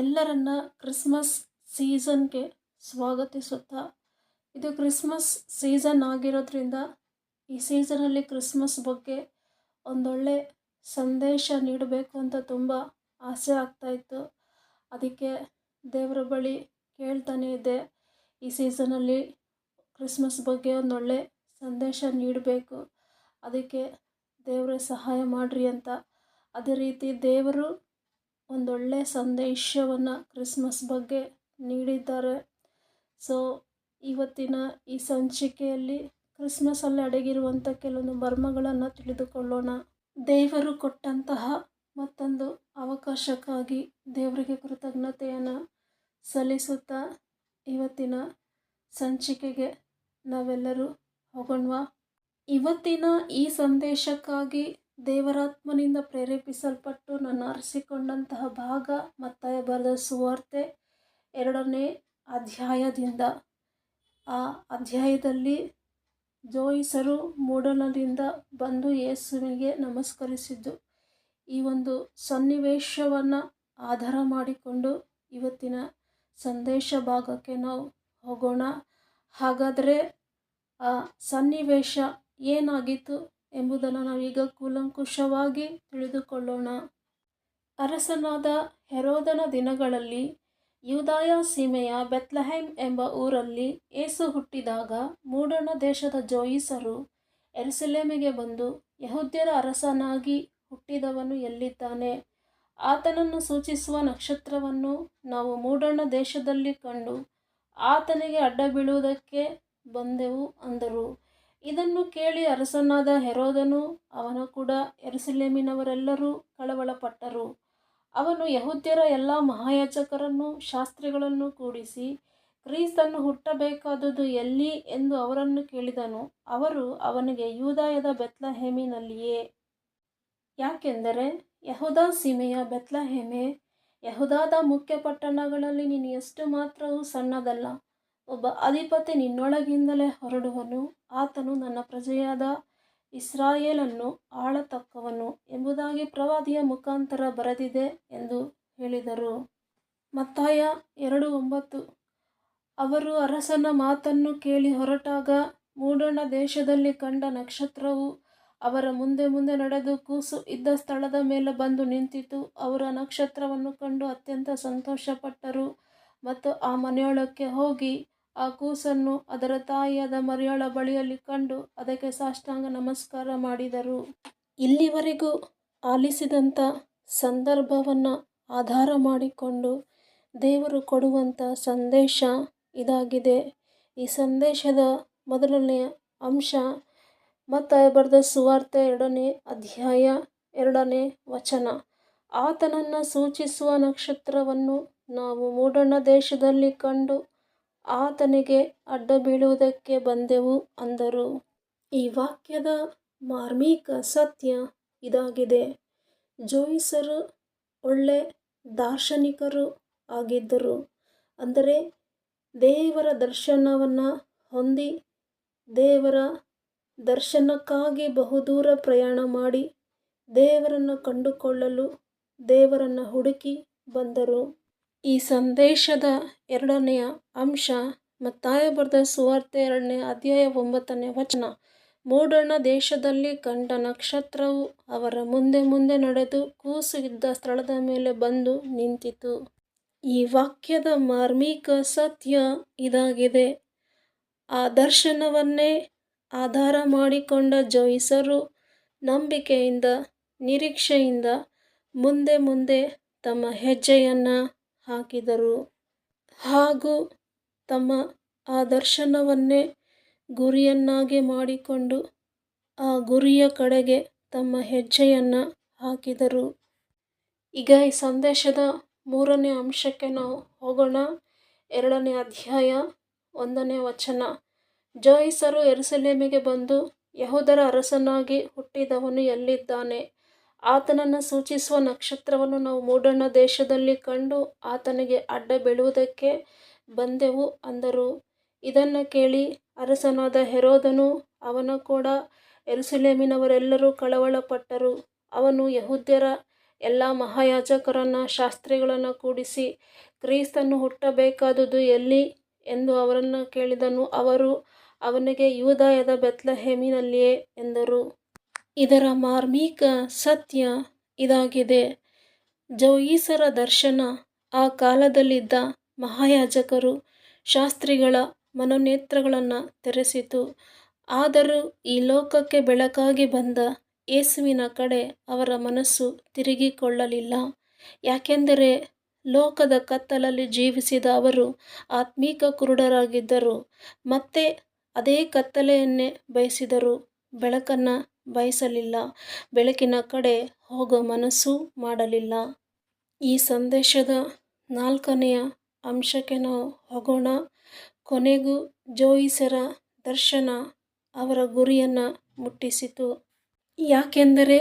ಎಲ್ಲರನ್ನ ಕ್ರಿಸ್ಮಸ್ ಸೀಸನ್ಗೆ ಸ್ವಾಗತಿಸುತ್ತಾ, ಇದು Christmas season ಆಗಿರೋದ್ರಿಂದ ಈ ಸೀಸನಲ್ಲಿ ಕ್ರಿಸ್ಮಸ್ ಬಗ್ಗೆ ಒಂದೊಳ್ಳೆ ಸಂದೇಶ ನೀಡಬೇಕು ಅಂತ ತುಂಬ ಆಸೆ ಆಗ್ತಾಯಿತ್ತು ಅದಕ್ಕೆ ದೇವರ ಬಳಿ ಕೇಳ್ತಾನೆ ಇದ್ದೆ, ಈ ಸೀಸನಲ್ಲಿ ಕ್ರಿಸ್ಮಸ್ ಬಗ್ಗೆ ಒಂದೊಳ್ಳೆ ಸಂದೇಶ ನೀಡಬೇಕು, ಅದಕ್ಕೆ ದೇವರೇ ಸಹಾಯ ಮಾಡಿರಿ ಅಂತ. ಅದೇ ರೀತಿ ದೇವರು ಒಂದೊಳ್ಳೆ ಸಂದೇಶವನ್ನು ಕ್ರಿಸ್ಮಸ್ ಬಗ್ಗೆ ನೀಡಿದ್ದಾರೆ. ಸೊ, ಇವತ್ತಿನ ಈ ಸಂಚಿಕೆಯಲ್ಲಿ ಕ್ರಿಸ್ಮಸಲ್ಲಿ ಅಡಗಿರುವಂಥ ಕೆಲವೊಂದು ಮರ್ಮಗಳನ್ನು ತಿಳಿದುಕೊಳ್ಳೋಣ. ದೇವರು ಕೊಟ್ಟಂತಹ ಮತ್ತೊಂದು ಅವಕಾಶಕ್ಕಾಗಿ ದೇವರಿಗೆ ಕೃತಜ್ಞತೆಯನ್ನು ಸಲ್ಲಿಸುತ್ತಾ ಇವತ್ತಿನ ಸಂಚಿಕೆಗೆ ನಾವೆಲ್ಲರೂ ಹೋಗೋಣವಾ? ಇವತ್ತಿನ ಈ ಸಂದೇಶಕ್ಕಾಗಿ ದೇವರಾತ್ಮನಿಂದ ಪ್ರೇರೇಪಿಸಲ್ಪಟ್ಟು ನಾನು ಅರಸಿಕೊಂಡಂತಹ ಭಾಗ ಮತ್ತಾಯ ಬರೆದ ಸುವಾರ್ತೆ ಎರಡನೇ ಅಧ್ಯಾಯದಿಂದ. ಆ ಅಧ್ಯಾಯದಲ್ಲಿ ಜೋಯಿಸರು ಮೂಡಲದಿಂದ ಬಂದು ಯೇಸುವಿಗೆ ನಮಸ್ಕರಿಸಿದ್ದು. ಈ ಒಂದು ಸನ್ನಿವೇಶವನ್ನು ಆಧಾರ ಮಾಡಿಕೊಂಡು ಇವತ್ತಿನ ಸಂದೇಶ ಭಾಗಕ್ಕೆ ನಾವು ಹೋಗೋಣ. ಹಾಗಾದರೆ ಆ ಸನ್ನಿವೇಶ ಏನಾಗಿತ್ತು? ಎಂಬುದನ್ನು ನಾವೀಗ ಕೂಲಂಕುಷವಾಗಿ ತಿಳಿದುಕೊಳ್ಳೋಣ. ಅರಸನಾದ ಹೆರೋದನ ದಿನಗಳಲ್ಲಿ ಯೂದಾಯ ಸೀಮೆಯ ಬೆತ್ಲಹೈಮ್ ಎಂಬ ಊರಲ್ಲಿ ಏಸು ಹುಟ್ಟಿದಾಗ ಮೂಡಣ ದೇಶದ ಜೋಯಿಸರು ಎರುಸಲೇಮಿಗೆ ಬಂದು ಯಹೂದ್ಯರ ಅರಸನಾಗಿ ಹುಟ್ಟಿದವನು ಎಲ್ಲಿದ್ದಾನೆ? ಆತನನ್ನು ಸೂಚಿಸುವ ನಕ್ಷತ್ರವನ್ನು ನಾವು ಮೂಡಣ ದೇಶದಲ್ಲಿ ಕಂಡು ಆತನಿಗೆ ಅಡ್ಡ ಬೀಳುವುದಕ್ಕೆ ಬಂದೆವು ಅಂದರು. ಇದನ್ನು ಕೇಳಿ ಅರಸನಾದ ಹೆರೋದನು ಅವನು ಕೂಡ ಎರುಸಲೇಮಿನವರೆಲ್ಲರೂ ಕಳವಳಪಟ್ಟರು. ಅವನು ಯಹೂದ್ಯರ ಎಲ್ಲ ಮಹಾಯಾಜಕರನ್ನು, ಶಾಸ್ತ್ರಿಗಳನ್ನು ಕೂಡಿಸಿ ಕ್ರೀಸ್ತನ್ನು ಹುಟ್ಟಬೇಕಾದುದು ಎಲ್ಲಿ? ಎಂದು ಅವರನ್ನು ಕೇಳಿದನು. ಅವರು, ಅವನಿಗೆ ಯೂದಾಯದ ಬೆತ್ಲಹೇಮಿನಲ್ಲಿಯೇ. ಯಾಕೆಂದರೆ, ಯಹುದಾ ಸೀಮೆಯ ಬೆತ್ಲಹೇಮೆ ಯಹುದಾದ ಮುಖ್ಯ ಪಟ್ಟಣಗಳಲ್ಲಿ ನೀನು ಎಷ್ಟು ಮಾತ್ರವೂ ಸಣ್ಣದಲ್ಲ. ಒಬ್ಬ ಅಧಿಪತಿ ನಿನ್ನೊಳಗಿಂದಲೇ ಹೊರಡುವನು. ಆತನು ನನ್ನ ಪ್ರಜೆಯಾದ ಇಸ್ರಾಯೇಲನ್ನು ಆಳತಕ್ಕವನು ಎಂಬುದಾಗಿ ಪ್ರವಾದಿಯ ಮುಖಾಂತರ ಬರೆದಿದೆ ಎಂದು ಹೇಳಿದರು. ಮತ್ತಾಯ ಎರಡು ಒಂಬತ್ತು. ಅವರು ಅರಸನ ಮಾತನ್ನು ಕೇಳಿ ಹೊರಟಾಗ ಮೂಡಣ ದೇಶದಲ್ಲಿ ಕಂಡ ನಕ್ಷತ್ರವು ಅವರ ಮುಂದೆ ಮುಂದೆ ನಡೆದು ಕೂಸು ಇದ್ದ ಸ್ಥಳದ ಮೇಲೆ ಬಂದು ನಿಂತಿತು. ಅವರ ನಕ್ಷತ್ರವನ್ನು ಕಂಡು ಅತ್ಯಂತ ಸಂತೋಷಪಟ್ಟರು ಮತ್ತು ಆ ಮನೆಯೊಳಕ್ಕೆ ಹೋಗಿ ಆ ಕೂಸನ್ನು ಅದರ ತಾಯಿಯಾದ ಮರಿಯಳ ಬಳಿಯಲ್ಲಿ ಕಂಡು ಅದಕ್ಕೆ ಸಾಷ್ಟಾಂಗ ನಮಸ್ಕಾರ ಮಾಡಿದರು. ಇಲ್ಲಿವರೆಗೂ ಆಲಿಸಿದಂಥ ಸಂದರ್ಭವನ್ನು ಆಧಾರ ಮಾಡಿಕೊಂಡು ದೇವರು ಕೊಡುವಂಥ ಸಂದೇಶ ಇದಾಗಿದೆ. ಈ ಸಂದೇಶದ ಮೊದಲನೆಯ ಅಂಶ ಮತ್ತಾಯ ಬರೆದ ಸುವಾರ್ತೆ ಎರಡನೇ ಅಧ್ಯಾಯ ಎರಡನೇ ವಚನ. ಆತನನ್ನು ಸೂಚಿಸುವ ನಕ್ಷತ್ರವನ್ನು ನಾವು ಮೂಡಣ ದೇಶದಲ್ಲಿ ಕಂಡು ಆತನಿಗೆ ಅಡ್ಡ ಬೀಳುವುದಕ್ಕೆ ಬಂದೆವು ಅಂದರು. ಈ ವಾಕ್ಯದ ಮಾರ್ಮಿಕ ಸತ್ಯ ಇದಾಗಿದೆ. ಜೋಯಿಸರು ಒಳ್ಳೆ ದಾರ್ಶನಿಕರು ಆಗಿದ್ದರು. ಅಂದರೆ ದೇವರ ದರ್ಶನವನ್ನು ಹೊಂದಿ ದೇವರ ದರ್ಶನಕ್ಕಾಗಿ ಬಹುದೂರ ಪ್ರಯಾಣ ಮಾಡಿ ದೇವರನ್ನು ಕಂಡುಕೊಳ್ಳಲು ದೇವರನ್ನು ಹುಡುಕಿ ಬಂದರು. ಈ ಸಂದೇಶದ ಎರಡನೆಯ ಅಂಶ ಮತ್ತಾಯ ಬರೆದ ಸುವಾರ್ತೆ ಎರಡನೇ ಅಧ್ಯಾಯ ಒಂಬತ್ತನೇ ವಚನ. ಮೂಡಣ ದೇಶದಲ್ಲಿ ಕಂಡ ನಕ್ಷತ್ರವು ಅವರ ಮುಂದೆ ಮುಂದೆ ನಡೆದು ಕೂಸು ಇದ್ದ ಸ್ಥಳದ ಮೇಲೆ ಬಂದು ನಿಂತಿತು. ಈ ವಾಕ್ಯದ ಮಾರ್ಮಿಕ ಸತ್ಯ ಇದಾಗಿದೆ. ಆ ದರ್ಶನವನ್ನೇ ಆಧಾರ ಮಾಡಿಕೊಂಡ ಜೋಯಿಸರು ನಂಬಿಕೆಯಿಂದ, ನಿರೀಕ್ಷೆಯಿಂದ ಮುಂದೆ ಮುಂದೆ ತಮ್ಮ ಹೆಜ್ಜೆಯನ್ನು ಹಾಕಿದರು. ಹಾಗೂ ತಮ್ಮ ಆ ದರ್ಶನವನ್ನೇ ಗುರಿಯನ್ನಾಗಿ ಮಾಡಿಕೊಂಡು ಆ ಗುರಿಯ ಕಡೆಗೆ ತಮ್ಮ ಹೆಜ್ಜೆಯನ್ನು ಹಾಕಿದರು. ಈಗ ಈ ಸಂದೇಶದ ಮೂರನೇ ಅಂಶಕ್ಕೆ ನಾವು ಹೋಗೋಣ. ಎರಡನೇ ಅಧ್ಯಾಯ ಒಂದನೇ ವಚನ. ಜೋಯಿಸರು ಎರುಸಲೇಮಿಗೆ ಬಂದು ಯಹೋದರ ಅರಸನಾಗಿ ಹುಟ್ಟಿದವನು ಎಲ್ಲಿದ್ದಾನೆ? ಆತನನ್ನು ಸೂಚಿಸುವ ನಕ್ಷತ್ರವನ್ನು ನಾವು ಮೂಡಣ ದೇಶದಲ್ಲಿ ಕಂಡು ಆತನಿಗೆ ಅಡ್ಡ ಬೀಳುವುದಕ್ಕೆ ಬಂದೆವು ಅಂದರು. ಇದನ್ನು ಕೇಳಿ ಅರಸನಾದ ಹೆರೋದನು ಅವನ ಕೂಡ ಎರುಸುಲೇಮಿನವರೆಲ್ಲರೂ ಕಳವಳಪಟ್ಟರು. ಅವನು ಯಹೂದ್ಯರ ಎಲ್ಲ ಮಹಾಯಾಜಕರನ್ನು ಶಾಸ್ತ್ರಿಗಳನ್ನು ಕೂಡಿಸಿ ಕ್ರೀಸ್ತನ್ನು ಹುಟ್ಟಬೇಕಾದುದು ಎಲ್ಲಿ? ಎಂದು ಅವರನ್ನು ಕೇಳಿದನು. ಅವರು, ಅವನಿಗೆ ಯೂದಾಯದ ಬೆತ್ಲಹೇಮಿನಲ್ಲಿಯೇ ಎಂದರು. ಇದರ ಮಾರ್ಮಿಕ ಸತ್ಯ ಇದಾಗಿದೆ. ಜೋಯಿಸರ ದರ್ಶನ ಆ ಕಾಲದಲ್ಲಿದ್ದ ಮಹಾಯಾಜಕರು ಶಾಸ್ತ್ರಿಗಳ ಮನೋನೇತ್ರಗಳನ್ನು ತೆರೆಸಿತು. ಆದರೂ ಈ ಲೋಕಕ್ಕೆ ಬೆಳಕಾಗಿ ಬಂದ ಯೇಸುವಿನ ಕಡೆ ಅವರ ಮನಸ್ಸು ತಿರುಗಿಕೊಳ್ಳಲಿಲ್ಲ. ಯಾಕೆಂದರೆ ಲೋಕದ ಕತ್ತಲಲ್ಲಿ ಜೀವಿಸಿದ ಅವರು ಆತ್ಮೀಕ ಕುರುಡರಾಗಿದ್ದರು. ಮತ್ತೆ ಅದೇ ಕತ್ತಲೆಯನ್ನೇ ಬಯಸಿದರು. ಬೆಳಕನ್ನು ಬಯಸಲಿಲ್ಲ. ಬೆಳಕಿನ ಕಡೆ ಹೋಗೋ ಮನಸ್ಸು ಮಾಡಲಿಲ್ಲ. ಈ ಸಂದೇಶದ ನಾಲ್ಕನೆಯ ಅಂಶಕ್ಕೆ ನಾವು ಹೋಗೋಣ. ಕೊನೆಗೂ ಜೋಯಿಸರ ದರ್ಶನ ಅವರ ಗುರಿಯನ್ನು ಮುಟ್ಟಿಸಿತು. ಯಾಕೆಂದರೆ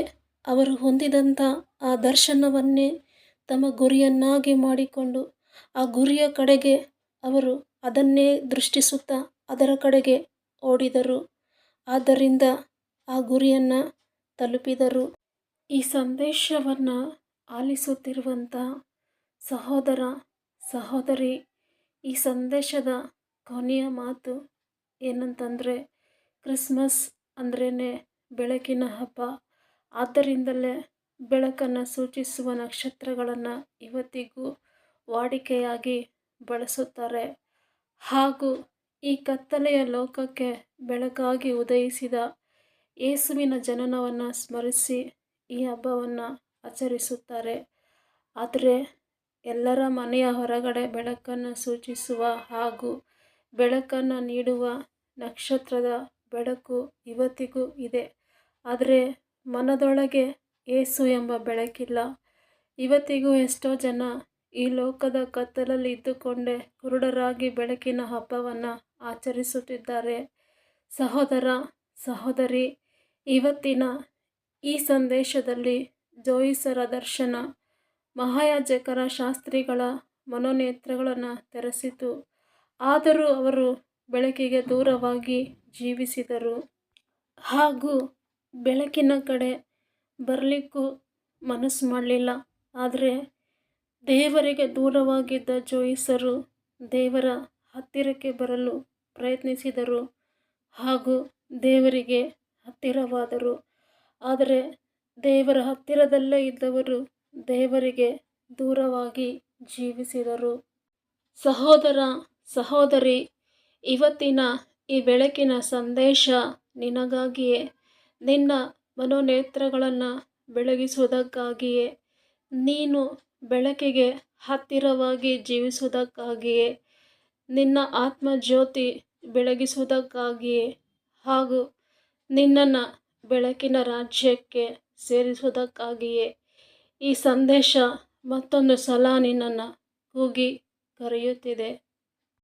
ಅವರು ಹೊಂದಿದಂಥ ಆ ದರ್ಶನವನ್ನೇ ತಮ್ಮ ಗುರಿಯನ್ನಾಗಿ ಮಾಡಿಕೊಂಡು ಆ ಗುರಿಯ ಕಡೆಗೆ ಅವರು ಅದನ್ನೇ ದೃಷ್ಟಿಸುತ್ತಾ ಅದರ ಕಡೆಗೆ ಓಡಿದರು. ಆದ್ದರಿಂದ ಆ ಗುರಿಯನ್ನು ತಲುಪಿದರು. ಈ ಸಂದೇಶವನ್ನು ಆಲಿಸುತ್ತಿರುವಂಥ ಸಹೋದರ, ಸಹೋದರಿ, ಈ ಸಂದೇಶದ ಕೊನೆಯ ಮಾತು ಏನಂತಂದರೆ, ಕ್ರಿಸ್ಮಸ್ ಅಂದ್ರೇ ಬೆಳಕಿನ ಹಬ್ಬ. ಆದ್ದರಿಂದಲೇ ಬೆಳಕನ್ನು ಸೂಚಿಸುವ ನಕ್ಷತ್ರಗಳನ್ನು ಇವತ್ತಿಗೂ ವಾಡಿಕೆಯಾಗಿ ಬಳಸುತ್ತಾರೆ. ಹಾಗೂ ಈ ಕತ್ತಲೆಯ ಲೋಕಕ್ಕೆ ಬೆಳಕಾಗಿ ಉದಯಿಸಿದ ಯೇಸುವಿನ ಜನನವನ್ನು ಸ್ಮರಿಸಿ ಈ ಹಬ್ಬವನ್ನು ಆಚರಿಸುತ್ತಾರೆ. ಆದರೆ ಎಲ್ಲರ ಮನೆಯ ಹೊರಗಡೆ ಬೆಳಕನ್ನು ಸೂಚಿಸುವ ಹಾಗೂ ಬೆಳಕನ್ನು ನೀಡುವ ನಕ್ಷತ್ರದ ಬೆಳಕು ಇವತ್ತಿಗೂ ಇದೆ. ಆದರೆ ಮನದೊಳಗೆ ಏಸು ಎಂಬ ಬೆಳಕಿಲ್ಲ. ಇವತ್ತಿಗೂ ಎಷ್ಟೋ ಜನ ಈ ಲೋಕದ ಕತ್ತಲಲ್ಲಿ ಇದ್ದುಕೊಂಡೇ ಕುರುಡರಾಗಿ ಬೆಳಕಿನ ಹಬ್ಬವನ್ನು ಆಚರಿಸುತ್ತಿದ್ದಾರೆ. ಸಹೋದರ, ಸಹೋದರಿ ಇವತ್ತಿನ ಈ ಸಂದೇಶದಲ್ಲಿ ಜೋಯಿಸರ ದರ್ಶನ ಮಹಾಯಾಜಕರ ಶಾಸ್ತ್ರಿಗಳ ಮನೋನೇತ್ರಗಳನ್ನು ತೆರೆಸಿತು. ಆದರೂ ಅವರು ಬೆಳಕಿಗೆ ದೂರವಾಗಿ ಜೀವಿಸಿದರು. ಹಾಗೂ ಬೆಳಕಿನ ಕಡೆ ಬರಲಿಕ್ಕೂ ಮನಸ್ಸು ಮಾಡಲಿಲ್ಲ. ಆದರೆ ದೇವರಿಗೆ ದೂರವಾಗಿದ್ದ ಜೋಯಿಸರು ದೇವರ ಹತ್ತಿರಕ್ಕೆ ಬರಲು ಪ್ರಯತ್ನಿಸಿದರು. ಹಾಗೂ ದೇವರಿಗೆ ಹತ್ತಿರವಾದರು. ಆದರೆ ದೇವರ ಹತ್ತಿರದಲ್ಲೇ ಇದ್ದವರು ದೇವರಿಗೆ ದೂರವಾಗಿ ಜೀವಿಸಿದರು. ಸಹೋದರ, ಸಹೋದರಿ, ಇವತ್ತಿನ ಈ ಬೆಳಕಿನ ಸಂದೇಶ ನಿನಗಾಗಿಯೇ, ನಿನ್ನ ಮನೋನೇತ್ರಗಳನ್ನು ಬೆಳಗಿಸುವುದಕ್ಕಾಗಿಯೇ, ನೀನು ಬೆಳಕಿಗೆ ಹತ್ತಿರವಾಗಿ ಜೀವಿಸುವುದಕ್ಕಾಗಿಯೇ, ನಿನ್ನ ಆತ್ಮಜ್ಯೋತಿ ಬೆಳಗಿಸುವುದಕ್ಕಾಗಿಯೇ ಹಾಗೂ ನಿನ್ನನ್ನು ಬೆಳಕಿನ ರಾಜ್ಯಕ್ಕೆ ಸೇರಿಸುವುದಕ್ಕಾಗಿಯೇ ಈ ಸಂದೇಶ ಮತ್ತೊಂದು ಸಲ ನಿನ್ನನ್ನು ಕೂಗಿ ಕರೆಯುತ್ತಿದೆ.